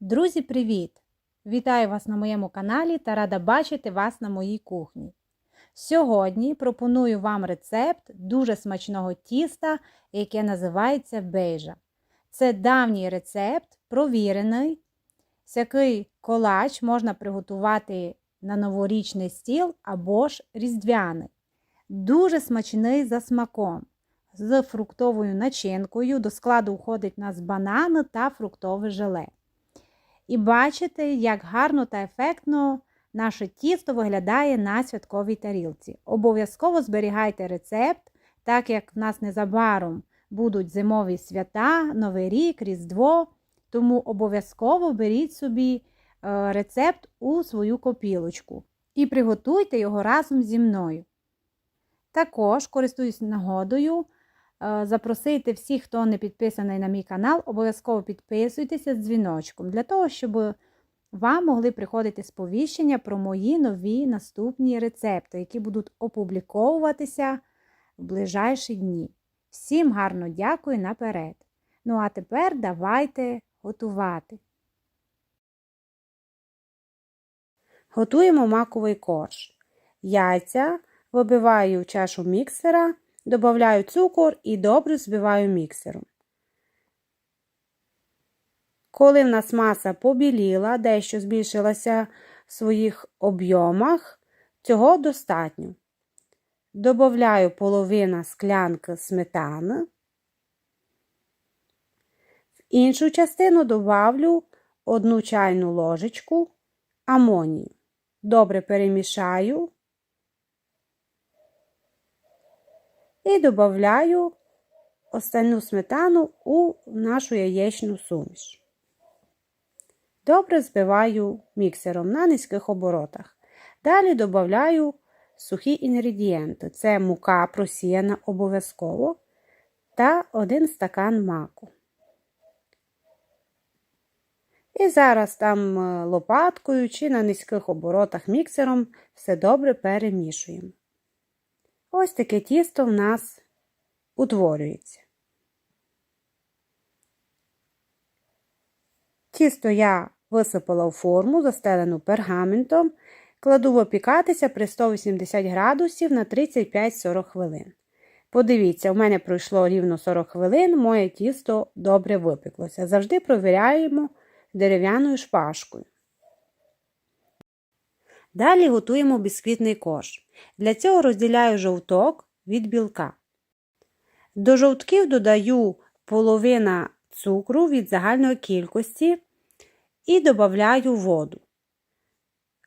Друзі, привіт! Вітаю вас на моєму каналі та рада бачити вас на моїй кухні. Сьогодні пропоную вам рецепт дуже смачного тіста, яке називається бейжа. Це давній рецепт, провірений. Всякий колач можна приготувати на новорічний стіл або ж різдвяний. Дуже смачний за смаком. З фруктовою начинкою до складу входить у нас банан та фруктове желе. І бачите, як гарно та ефектно наше тісто виглядає на святковій тарілці. Обов'язково зберігайте рецепт, так як в нас незабаром будуть зимові свята, Новий рік, Різдво. Тому обов'язково беріть собі е, рецепт у свою копілочку і приготуйте його разом зі мною. Також, користуюсь нагодою, запросити всіх, хто не підписаний на мій канал, обов'язково підписуйтеся з дзвіночком, для того, щоб вам могли приходити сповіщення про мої нові наступні рецепти, які будуть опубліковуватися в ближайші дні. Всім гарно дякую наперед. Ну а тепер давайте готувати. Готуємо маковий корж. Яйця вибиваю в чашу міксера, додаю цукор і добре збиваю міксером. Коли в нас маса побіліла, дещо збільшилася в своїх об'ємах, цього достатньо. Добавляю половина склянки сметани. В іншу частину добавлю одну чайну ложечку амонію. Добре перемішаю і додаю остальну сметану у нашу яєчну суміш. Добре збиваю міксером на низьких оборотах. Далі додаю сухі інгредієнти. Це мука просіяна обов'язково та один стакан маку. І зараз там лопаткою чи на низьких оборотах міксером все добре перемішуємо. Ось таке тісто в нас утворюється. Тісто я висипала в форму, застелену пергаментом, кладу випікатися при 180 градусів на 35-40 хвилин. Подивіться, у мене пройшло рівно 40 хвилин, моє тісто добре випеклося. Завжди провіряємо дерев'яною шпажкою. Далі готуємо бісквітний корж. Для цього розділяю жовток від білка. До жовтків додаю половина цукру від загальної кількості і додаю воду.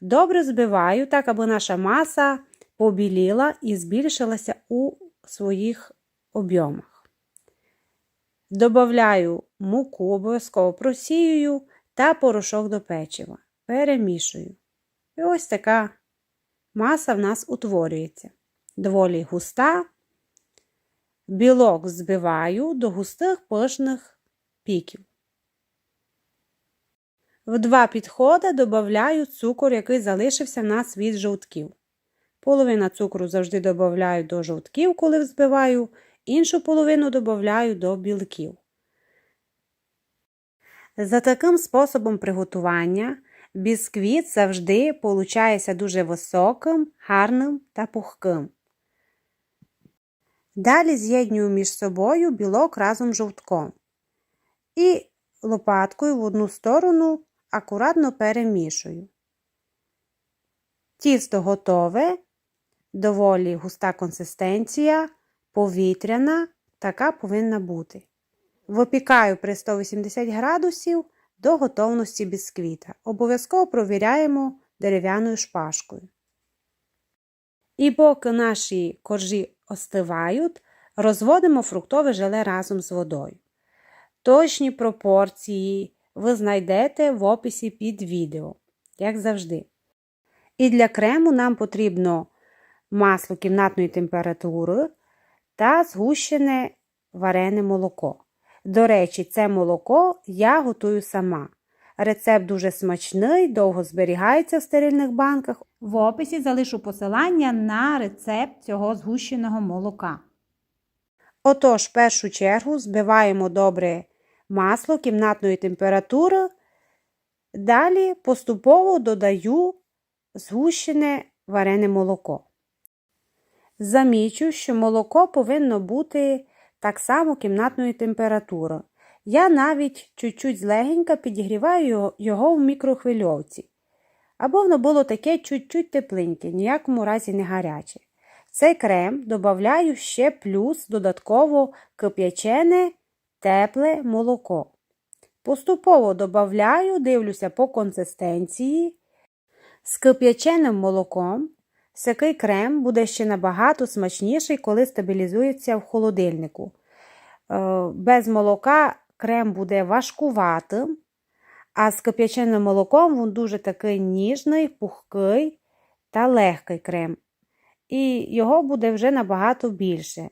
Добре збиваю, так, аби наша маса побіліла і збільшилася у своїх об'ємах. Добавляю муку, обов'язково просіюю та порошок до печива. Перемішую. І ось така маса в нас утворюється. Доволі густа. Білок збиваю до густих пишних піків. В два підходи додаю цукор, який залишився в нас від жовтків. Половина цукру завжди додаю до жовтків, коли взбиваю, іншу половину додаю до білків. За таким способом приготування бісквіт завжди получається дуже високим, гарним та пухким. Далі з'єднюю між собою білок разом з жовтком. І лопаткою в одну сторону акуратно перемішую. Тісто готове, доволі густа консистенція, повітряна, така повинна бути. Випікаю при 180 градусів до готовності бісквіта. Обов'язково провіряємо дерев'яною шпажкою. І поки наші коржі остивають, розводимо фруктове желе разом з водою. Точні пропорції ви знайдете в описі під відео, як завжди. І для крему нам потрібно масло кімнатної температури та згущене варене молоко. До речі, це молоко я готую сама. Рецепт дуже смачний, довго зберігається в стерильних банках. В описі залишу посилання на рецепт цього згущеного молока. Отож, в першу чергу збиваємо добре масло кімнатної температури Далі поступово додаю згущене варене молоко. Замічу, що молоко повинно бути так само кімнатної температури. Я навіть чуть-чуть злегенька підігріваю його- в мікрохвильовці. Або воно було таке чуть-чуть тепленьке, ніякому разі не гаряче. Цей крем додаю ще плюс додатково кип'ячене тепле молоко. Поступово додаю, дивлюся по консистенції. З кип'яченим молоком Такий крем буде ще набагато смачніший, коли стабілізується в холодильнику. Е, Без молока крем буде важкуватим, а з кип'яченим молоком він дуже такий ніжний, пухкий та легкий крем. І його буде вже набагато більше.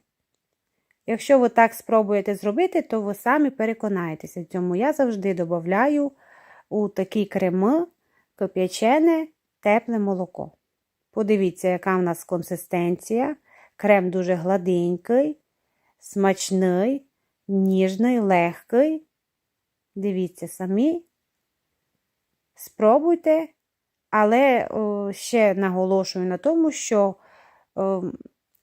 Якщо ви так спробуєте зробити, то ви самі переконаєтеся цьому. Я завжди додаю у такі креми кип'ячене тепле молоко. Подивіться, яка в нас консистенція. Крем дуже гладенький, смачний, ніжний, легкий. Дивіться самі. Спробуйте, але о, ще наголошую на тому, що о,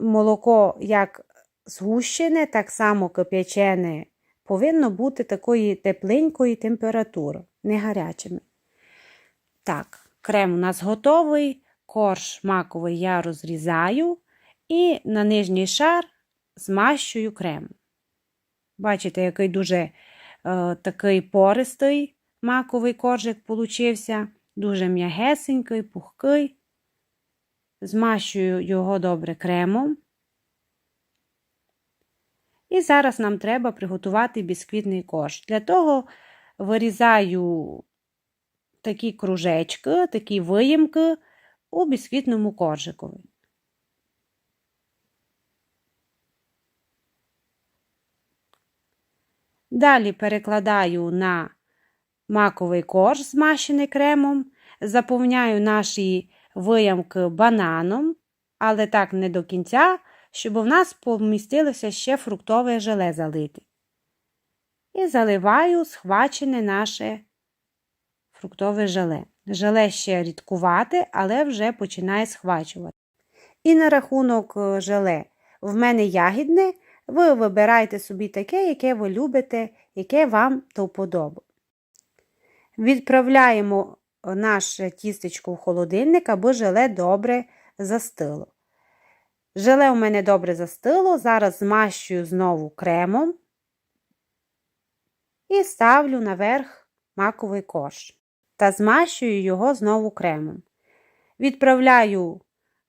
молоко як згущене, так само кип'ячене, повинно бути такої тепленької температури, не гарячими. Так, крем у нас готовий. Корж маковий я розрізаю і на нижній шар змащую крем. Бачите, який дуже е, такий пористий маковий коржик получився, дуже м'ягесенький, пухкий. Змащую його добре кремом. І зараз нам треба приготувати бісквітний корж. Для того вирізаю такі кружечки, такі виємки у бісквітному коржикові. Далі перекладаю на маковий корж, змащений кремом, заповняю наші виямки бананом, але так не до кінця, щоб у нас помістилося ще фруктове желе залити. І заливаю схвачене наше фруктове желе. Желе ще рідкувате, але вже починає схвачувати. І на рахунок е, желе, в мене ягідне, ви вибирайте собі таке, яке ви любите, яке вам до вподоби. Відправляємо наше тістечко в холодильник, аби желе добре застило. Желе у мене добре застило, зараз змащую знову кремом і ставлю наверх маковий корж та змащую його знову кремом. Відправляю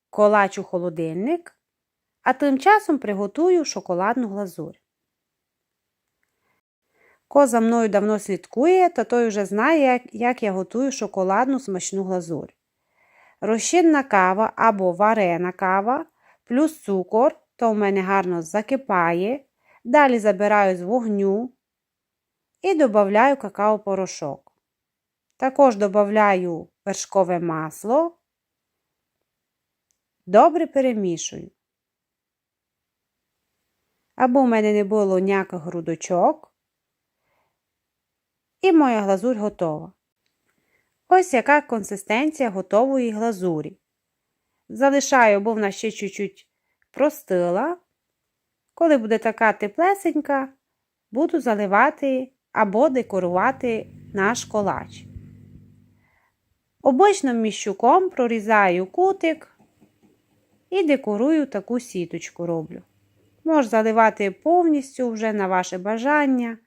колач у холодильник, а тим часом приготую шоколадну глазурь. Ко за мною давно слідкує, та той вже знає, як я готую шоколадну смачну глазурь. Розчинна кава або варена кава, плюс цукор, то в мене гарно закипає. Далі забираю з вогню і додаю какао-порошок. Також додаю вершкове масло. Добре перемішую. Або в мене не було ніяких грудочок. І моя глазурь готова. Ось яка консистенція готової глазурі. Залишаю, бо вона ще чуть-чуть простила. Коли буде така теплесенька, буду заливати або декорувати наш колач. Обичним міщуком прорізаю кутик і декорую таку сіточку роблю. Можна заливати повністю вже на ваше бажання,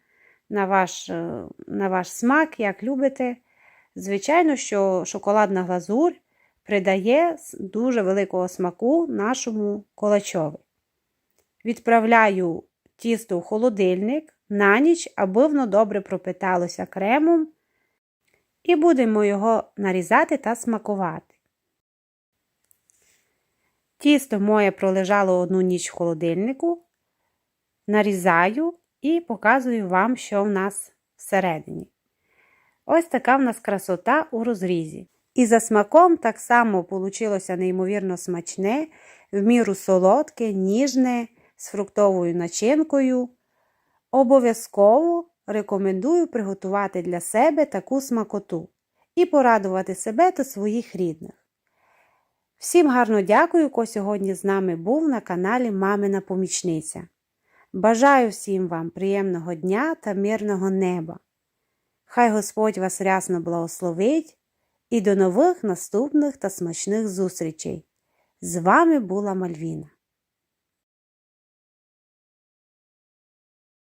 на ваш, е, на ваш смак, як любите. Звичайно, що шоколадна глазурь придає дуже великого смаку нашому колачові. Відправляю тісто в холодильник на ніч, аби воно добре пропиталося кремом і будемо його нарізати та смакувати. Тісто моє пролежало одну ніч в холодильнику, нарізаю і показую вам, що в нас всередині. Ось така в нас красота у розрізі. І за смаком так само вийшло неймовірно смачне, в міру солодке, ніжне, з фруктовою начинкою. Обов'язково рекомендую приготувати для себе таку смакоту. і порадувати себе та своїх рідних. Всім гарно дякую, хто сьогодні з нами був на каналі Мамина Помічниця. Бажаю всім вам приємного дня та мирного неба. Хай Господь вас рясно благословить і до нових наступних та смачних зустрічей. З вами була Мальвіна.